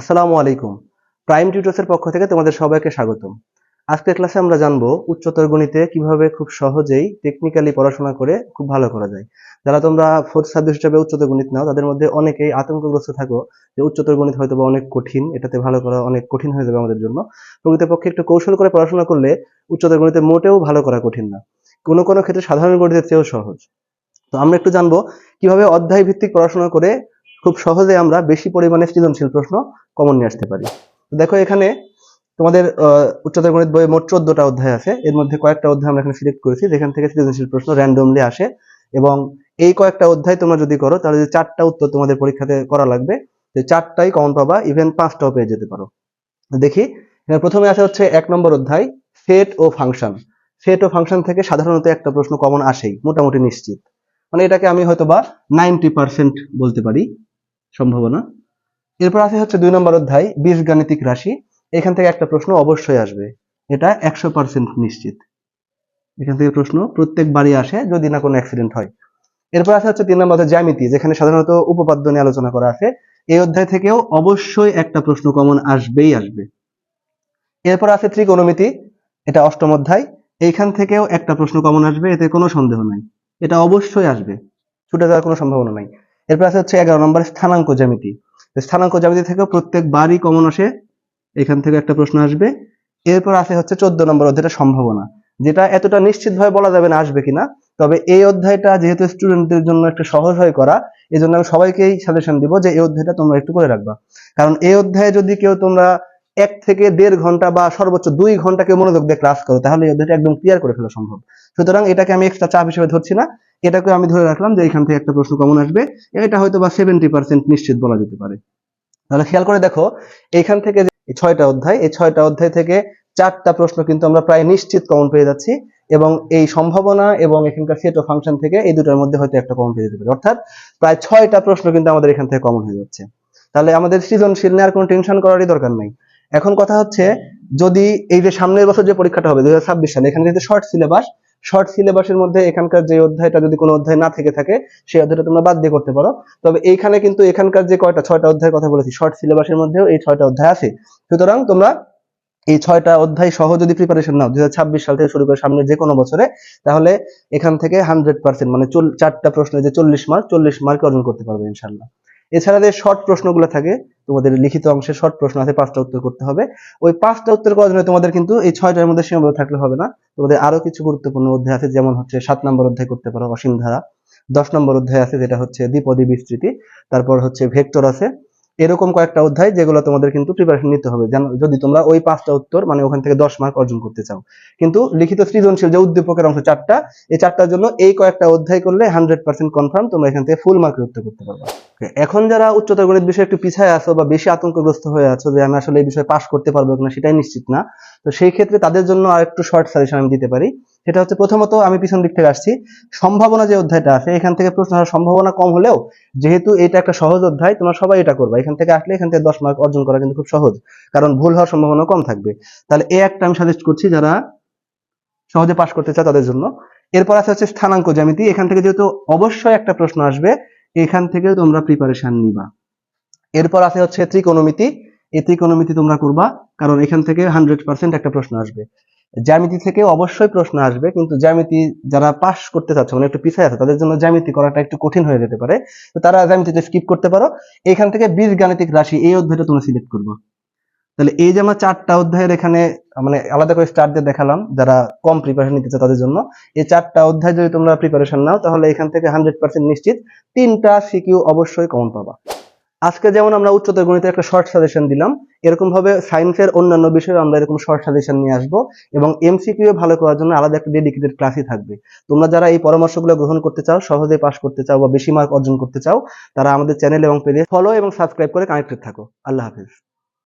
আসসালামু আলাইকুম। প্রাইম টিউটর্সের পক্ষ থেকে তোমাদের সবাইকে স্বাগতম। আজকের ক্লাসে আমরা জানব উচ্চতর গণিতে কীভাবে খুব সহজেই টেকনিক্যালি পড়াশোনা করে খুব ভালো করা যায়। যারা তোমরা ফোর্থ সাবজেক্ট হিসেবে উচ্চতর গণিত নাও, তাদের মধ্যে অনেকেই আতঙ্কগ্রস্ত থাকো যে উচ্চতর গণিত হয়তো বা অনেক কঠিন, এটাতে ভালো করা অনেক কঠিন হয়ে যাবে আমাদের জন্য। প্রকৃতপক্ষে একটু কৌশল করে পড়াশোনা করলে উচ্চতর গণিতে মোটেও ভালো করা কঠিন না। কোনো কোনো ক্ষেত্রে সাধারণ গণিতের চেয়েও সহজ। তো আমরা একটু জানব কীভাবে অধ্যায় ভিত্তিক পড়াশোনা করে খুব সহজে আমরা বেশি পরিমাণে সৃজনশীল প্রশ্ন কমন নিয়ে আসতে পারি। দেখো এখানে তোমাদের উচ্চতর গণিত বইয়ে মোট চোদ্দটা অধ্যায় আছে। এর মধ্যে কয়েকটা অধ্যায় আমরা এখানে সিলেক্ট করেছি, যেখান থেকে সৃজনশীল প্রশ্ন র্যান্ডমলি আসে। এবং এই কয়েকটা অধ্যায় তোমরা যদি করো, তাহলে যে চারটা উত্তর তোমাদের পরীক্ষাতে করা লাগবে, যে চারটাই কমন পাবা ইভেন পাঁচটাও পেয়ে যেতে পারো। দেখি প্রথমে আসে হচ্ছে এক নম্বর অধ্যায় সেট ও ফাংশন সেট ও ফাংশন থেকে সাধারণত একটা প্রশ্ন কমন আসেই, মোটামুটি নিশ্চিত। মানে এটাকে আমি হয়তো বা নাইনটি পার্সেন্ট বলতে পারি। সম্ভাবনা। এরপর আছে হচ্ছে দুই নম্বর অধ্যায় বীজগাণিতিক রাশি। এখান থেকে একটা প্রশ্ন অবশ্যই আসবে। এটা একশো পার্সেন্ট নিশ্চিত। এখান থেকে প্রশ্ন প্রত্যেক বাড়ি আসে যদি না কোনো অ্যাক্সিডেন্ট হয়। এরপর আছে হচ্ছে তিন নম্বর অধ্যায়, জ্যামিতি, যেখানে সাধারণত উপপাদ্য নিয়ে আলোচনা করা আছে। এই অধ্যায় থেকেও অবশ্যই একটা প্রশ্ন কমন আসবেই আসবে। এরপর আছে ত্রিকোণমিতি, এটা অষ্টম অধ্যায়। এইখান থেকেও একটা প্রশ্ন কমন আসবে, এতে কোনো সন্দেহ নাই। এটা অবশ্যই আসবে। ছুটে যাওয়ার কোনো সম্ভাবনা নাই। এরপর আছে হচ্ছে এগারো নম্বর স্থানাঙ্ক জ্যামিতি। স্থানাঙ্ক জ্যামিতি থেকে প্রত্যেক প্রত্যেকবারই কমন আসে, এখান থেকে একটা প্রশ্ন আসবে। এরপর আছে হচ্ছে চোদ্দ নম্বর অধ্যায়টা সম্ভাবনা, যেটা এতটা নিশ্চিতভাবে বলা যাবে না আসবে কিনা। তবে এই অধ্যায়টা যেহেতু স্টুডেন্টদের জন্য একটা সহজ হয়ে করা এই জন্য আমি সবাইকেই সাজেশন দিব যে এই অধ্যায়টা তোমরা একটু করে রাখবা। কারণ এই অধ্যায়ে যদি কেউ তোমরা এক থেকে দেড় ঘণ্টা বা সর্বোচ্চ দুই ঘণ্টা কেউ মনোযোগ দিয়ে ক্লাস করো, তাহলে এই একদম ক্লিয়ার করে ফেলা সম্ভব। সুতরাং এটাকে আমি এক্সট্রা চাপ হিসেবে ধরছি না। এটাকে আমি ধরে রাখলাম যে এখান থেকে একটা প্রশ্ন কমন আসবে। এটা হয়তো বা সেভেন্টি পার্সেন্ট নিশ্চিত বলা যেতে পারে। তাহলে খেয়াল করে দেখো এইখান থেকে যে ছয়টা অধ্যায়, এই ছয়টা অধ্যায় থেকে চারটা প্রশ্ন কিন্তু আমরা প্রায় নিশ্চিত কমন পেয়ে যাচ্ছি এবং এই সম্ভাবনা এবং এখানকার সেট ও ফাংশন থেকে এই দুটোর মধ্যে হয়তো একটা কমন পেয়ে যেতে পারে। অর্থাৎ প্রায় ছয়টা প্রশ্ন কিন্তু আমাদের এখান থেকে কমন হয়ে যাচ্ছে। তাহলে আমাদের সৃজনশীল নেওয়ার কোনো টেনশন করারই দরকার নাই। এখন কথা হচ্ছে, যদি এই যে সামনের বছর যে পরীক্ষাটা হবে, দুই হাজার ছাব্বিশ সালে, এখানে যেহেতু শর্ট সিলেবাস শর্ট সিলেবাসের মধ্যে এখানকার যে অধ্যায়টা যদি কোনো অধ্যায় না থেকে থাকে, সেই অধ্যায়টা তোমরা বাদ দিয়ে করতে পারো। তবে এইখানে কিন্তু এখানকার যে কয়টা, ছয়টা অধ্যায়ের কথা বলেছি শর্ট সিলেবাসের মধ্যেও এই ছয়টা অধ্যায় আছে। সুতরাং তোমরা এই ছয়টা অধ্যায় সহ যদি প্রিপারেশন নাও, দুই হাজার ছাব্বিশ সাল থেকে শুরু করে সামনে যে কোনো বছরে, তাহলে এখান থেকে হান্ড্রেড পার্সেন্ট মানে চারটা প্রশ্নে যে চল্লিশ মার্ক চল্লিশ মার্ক অর্জন করতে পারবে ইনশাল্লাহ এছাড়া যে শর্ট প্রশ্নগুলো থাকে, তোমাদের লিখিত অংশে শর্ট প্রশ্ন আছে, পাঁচটা উত্তর করতে হবে। ওই পাঁচটা উত্তর করার জন্য তোমাদের কিন্তু এই ছয়টার মধ্যে সীমাবদ্ধ থাকলে হবে না। তোমাদের আরও কিছু গুরুত্বপূর্ণ অধ্যায় আছে, যেমন হচ্ছে সাত নম্বর অধ্যায় করতে পারো, অসীম ধারা। দশ নম্বর অধ্যায় আছে, যেটা হচ্ছে দ্বিপদী বিস্তৃতি। তারপর হচ্ছে ভেক্টর আছে। এরকম কয়েকটা অধ্যায় যেগুলো তোমাদের কিন্তু প্রিপারেশন নিতে হবে। যেন- যদি তোমরা ওই পাঁচটা উত্তর মানে ওখান থেকে দশ মার্ক অর্জন করতে চাও। কিন্তু লিখিত সৃজনশীল যে উদ্দীপকের অংশ চারটা, এই চারটার জন্য এই কয়েকটা অধ্যায় করলে হান্ড্রেড পার্সেন্ট কনফার্ম তোমরা এখান থেকে ফুল মার্কের উত্তর করতে পারবে। এখন যারা উচ্চতর গণিত বিষয়ে একটু পিছায় আছো বা বেশি আতঙ্কগ্রস্ত হয়ে আছো যে আমি আসলে এই বিষয়ে পাশ করতে পারব কিনা সেটাই নিশ্চিত না। তো সেই ক্ষেত্রে তাদের জন্য আর একটু শর্ট সাজেশন আমি দিতে পারি। সেটা হচ্ছে প্রথমত আমি পিছন দিক থেকে আসছি। সম্ভাবনা যে অধ্যায়টা আছে, এখান থেকে প্রশ্ন আসার সম্ভাবনা কম হলেও যেহেতু এটা একটা সহজ অধ্যায়, তোমরা সবাই এটা করবে। এখান থেকে আসলে এখান থেকে দশ মার্ক অর্জন করা কিন্তু খুব সহজ, কারণ ভুল হওয়ার সম্ভাবনা কম থাকবে। তাহলে এই একটা আমি সাজেস্ট করছি যারা সহজে পাশ করতে চায় তাদের জন্য। এরপর আছে হচ্ছে স্থানাঙ্ক জ্যামিতি। এখান থেকে যেহেতু অবশ্যই একটা প্রশ্ন আসবে, এখান থেকে তোমরা প্রিপারেশন নিবা। এরপর আছে হচ্ছে ত্রিকোণমিতি। এই ত্রিকোণমিতি তোমরা করবা, কারণ এখান থেকে হান্ড্রেড পার্সেন্ট একটা প্রশ্ন আসবে। জ্যামিতি থেকে অবশ্যই প্রশ্ন আসবে, কিন্তু জ্যামিতি যারা পাস করতে চাচ্ছে মানে একটু পিছিয়ে আছে, তাদের জন্য জ্যামিতি করাটা একটু কঠিন হয়ে যেতে পারে। তো তারা জ্যামিতিতে স্কিপ করতে পারো। এখান থেকে বীজ গাণিতিক রাশি এই অধ্যায়টা তোমরা সিলেক্ট করব। তাহলে এই যে আমরা চারটা অধ্যায়ের এখানে মানে আলাদা করে স্টার দিয়ে দেখালাম, যারা কম প্রিপারেশন নিতে চায় তাদের জন্য, এই চারটা অধ্যায় যদি তোমরা প্রিপারেশন নাও, তাহলে এখান থেকে হান্ড্রেড পার্সেন্ট নিশ্চিত তিনটা সিকিউ অবশ্যই কমন পাবা। আজকে যেমন আমরা উচ্চতর গণিতে একটা শর্ট সাজেশন দিলাম, এরকম ভাবে সায়েন্সের অন্যান্য বিষয়ে আমরা এরকম শর্ট সাজেশন নিয়ে আসব এবং এমসিকিউ ভালো করার জন্য আলাদা একটা ডেডিকেটেড ক্লাসই থাকবে। তোমরা যারা এই পরামর্শগুলো গ্রহণ করতে চাও সহজে পাস করতে চাও বা বেশি মার্ক অর্জন করতে চাও, তারা আমাদের চ্যানেল এবং পেজে ফলো এবং সাবস্ক্রাইব করে কানেক্টেড থাকো। আল্লাহ হাফিজ।